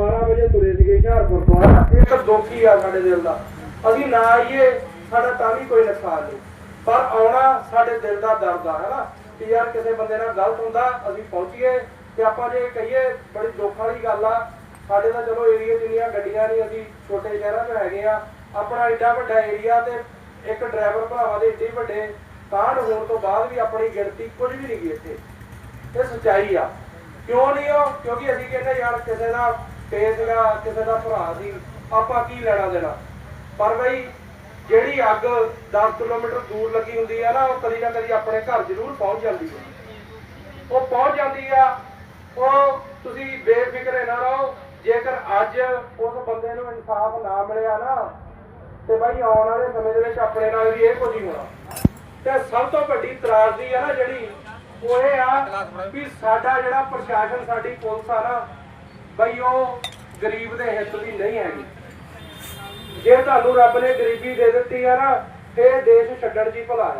12 ਵਜੇ ਤੁਰੇ ਸੀਗੇ ਹੁਸ਼ਿਆਰਪੁਰ ਤੋਂ, ਹਨਾ? ਇੱਕ ਦੁਖੀ ਆ ਸਾਡੇ ਦਿਲ ਦਾ। ਅਸੀਂ ਨਾ ਆਈਏ, ਸਾਡਾ ਤਾਂ ਵੀ ਕੋਈ ਨੁਕਸਾਨ ਨਹੀਂ। ਪਰ ਆਉਣਾ ਸਾਡੇ ਦਿਲ ਦਾ ਦਰਦ ਆ, ਹਨਾ? ਕਿ ਯਾਰ ਕਿਸੇ ਬੰਦੇ ਨਾਲ ਗਲਤ ਹੁੰਦਾ, ਅਸੀਂ ਪਹੁੰਚੀਏ ਤੇ ਆਪਾਂ ਜੇ ਕਹੀਏ, ਬੜੀ ਦੁੱਖ ਵਾਲੀ ਗੱਲ ਆ। ਸਾਡੇ ਤਾਂ ਚਲੋ ਏਰੀਆ ਜਿੰਨੀਆਂ ਗੱਡੀਆਂ ਨਹੀਂ, ਅਸੀਂ ਛੋਟੇ ਸ਼ਹਿਰਾਂ 'ਚ ਹੈਗੇ ਆ। ਆਪਣਾ ਏਡਾ ਵੱਡਾ ਏਰੀਆ ਤੇ ਇੱਕ ਡਰਾਈਵਰ ਭਰਾਵਾਂ ਦੇ ਏਡੇ ਵੱਡੇ ਕਾਂਡ ਹੋਣ ਤੋਂ ਬਾਅਦ ਵੀ ਆਪਣੀ ਗਿਣਤੀ ਕੁਝ ਵੀ ਨਹੀਂ ਗਈ ਇੱਥੇ। ਇਹ ਸੱਚਾਈ ਆ। ਕਿਉਂ ਨਹੀਂ ਉਹ? ਕਿਉਂਕਿ ਅਸੀਂ ਕਹਿੰਦੇ ਯਾਰ ਕਿਸੇ ਦਾ ਪੇ ਸੀਗਾ ਕਿਸੇ ਦਾ ਭਰਾ ਸੀ, ਆਪਾਂ ਕੀ ਲੈਣਾ ਦੇਣਾ? ਪਰ ਬਈ, ਜਿਹੜੀ ਅੱਗ 10 ਕਿਲੋਮੀਟਰ ਦੂਰ ਲੱਗੀ ਹੁੰਦੀ ਆ ਨਾ, ਉਹ ਕਦੀ ਨਾ ਕਦੀ ਆਪਣੇ ਘਰ ਜ਼ਰੂਰ ਪਹੁੰਚ ਜਾਂਦੀ ਹੈ ਉਹ ਪਹੁੰਚ ਜਾਂਦੀ ਆ, ਉਹ ਤੁਸੀਂ ਬੇਫਿਕਰੇ ਨਾ ਰਹੋ, ਜੇਕਰ ਅੱਜ ਉਸ ਬੰਦੇ ਨੂੰ ਇਨਸਾਫ ਨਾ ਮਿਲਿਆ ਨਾ, ਤੇ ਬਾਈ ਆਉਣ ਵਾਲੇ ਸਮੇਂ ਦੇ ਵਿੱਚ ਆਪਣੇ ਨਾਲ ਵੀ ਇਹ ਕੁਝ ਹੀ ਹੋਣਾ। ਤੇ ਸਭ ਤੋਂ ਵੱਡੀ ਤਰਾਸਦੀ ਆ ਨਾ ਜਿਹੜੀ, ਉਹ ਇਹ ਆ ਵੀ ਸਾਡਾ ਜਿਹੜਾ ਪ੍ਰਸ਼ਾਸਨ, ਸਾਡੀ ਪੁਲਿਸ ਆ ਨਾ ਬਈ ਉਹ ਗਰੀਬ ਦੇ ਹਿੱਤ ਦੀ ਨਹੀਂ ਹੈਗੀ। ਜੇ ਤੁਹਾਨੂੰ ਰੱਬ ਨੇ ਗਰੀਬੀ ਦੇ ਦਿੱਤੀ ਹੈ ਨਾ ਤੇ ਦੇਸ਼ ਛੱਡਣ ਦੀ ਭਲਾ ਹੈ।